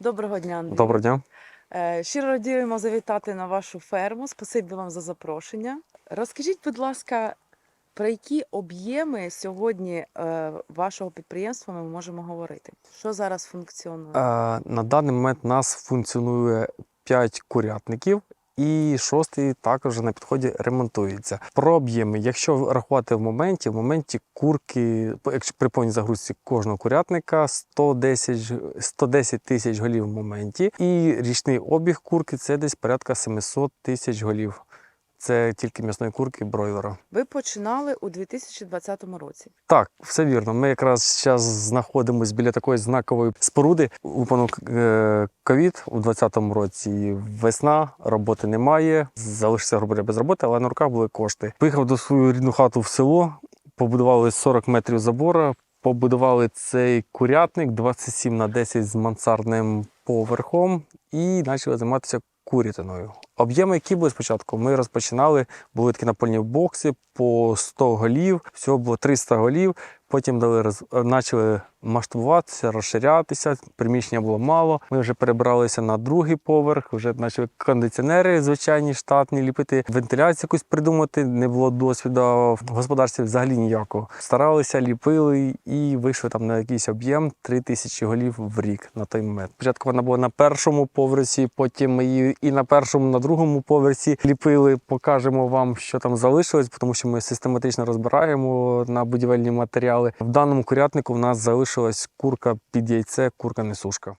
Доброго дня, Андрій. Доброго дня. Е, Щиро радіємо завітати на вашу ферму. Спасибі вам за запрошення. Розкажіть, будь ласка, про які об'єми сьогодні е, вашого підприємства ми можемо говорити? Що зараз функціонує? Е, На даний момент у нас функціонує 5 курятників. І шостий також на підході ремонтується. Про об'єми, якщо рахувати в моменті, в моменті курки, якщо при повній загрузці кожного курятника 110, ж- 110 тисяч голів в моменті, і річний обіг курки це десь порядка 700 тисяч голів. Це тільки м'ясної курки бройлера. Ви починали у 2020 році. Так, все вірно. Ми якраз зараз знаходимося біля такої знакової споруди. Упанув е, ковід у 2020 році. Весна, роботи немає. Залишився грубо говоря, без роботи, але на руках були кошти. Поїхав до свою рідну хату в село, побудували 40 метрів забора. Побудували цей курятник 27 на 10 з мансардним поверхом і почали займатися курятиною. Об'єми, які були спочатку, ми розпочинали, були такі напольні бокси по 100 голів, всього було 300 голів. Потім дали роз... почали масштабуватися, розширятися. Приміщення було мало. Ми вже перебралися на другий поверх, вже почали кондиціонери звичайні штатні ліпити, вентиляцію якусь придумати. Не було досвіду в господарстві взагалі ніякого. Старалися, ліпили і вийшли там на якийсь об'єм 3 тисячі голів в рік на той момент. Спочатку вона була на першому поверсі, потім ми її і на першому, на другому поверсі ліпили. Покажемо вам, що там залишилось, тому що ми систематично розбираємо на будівельні матеріали. В даному курятнику в нас залишилась курка під яйце, курка несушка.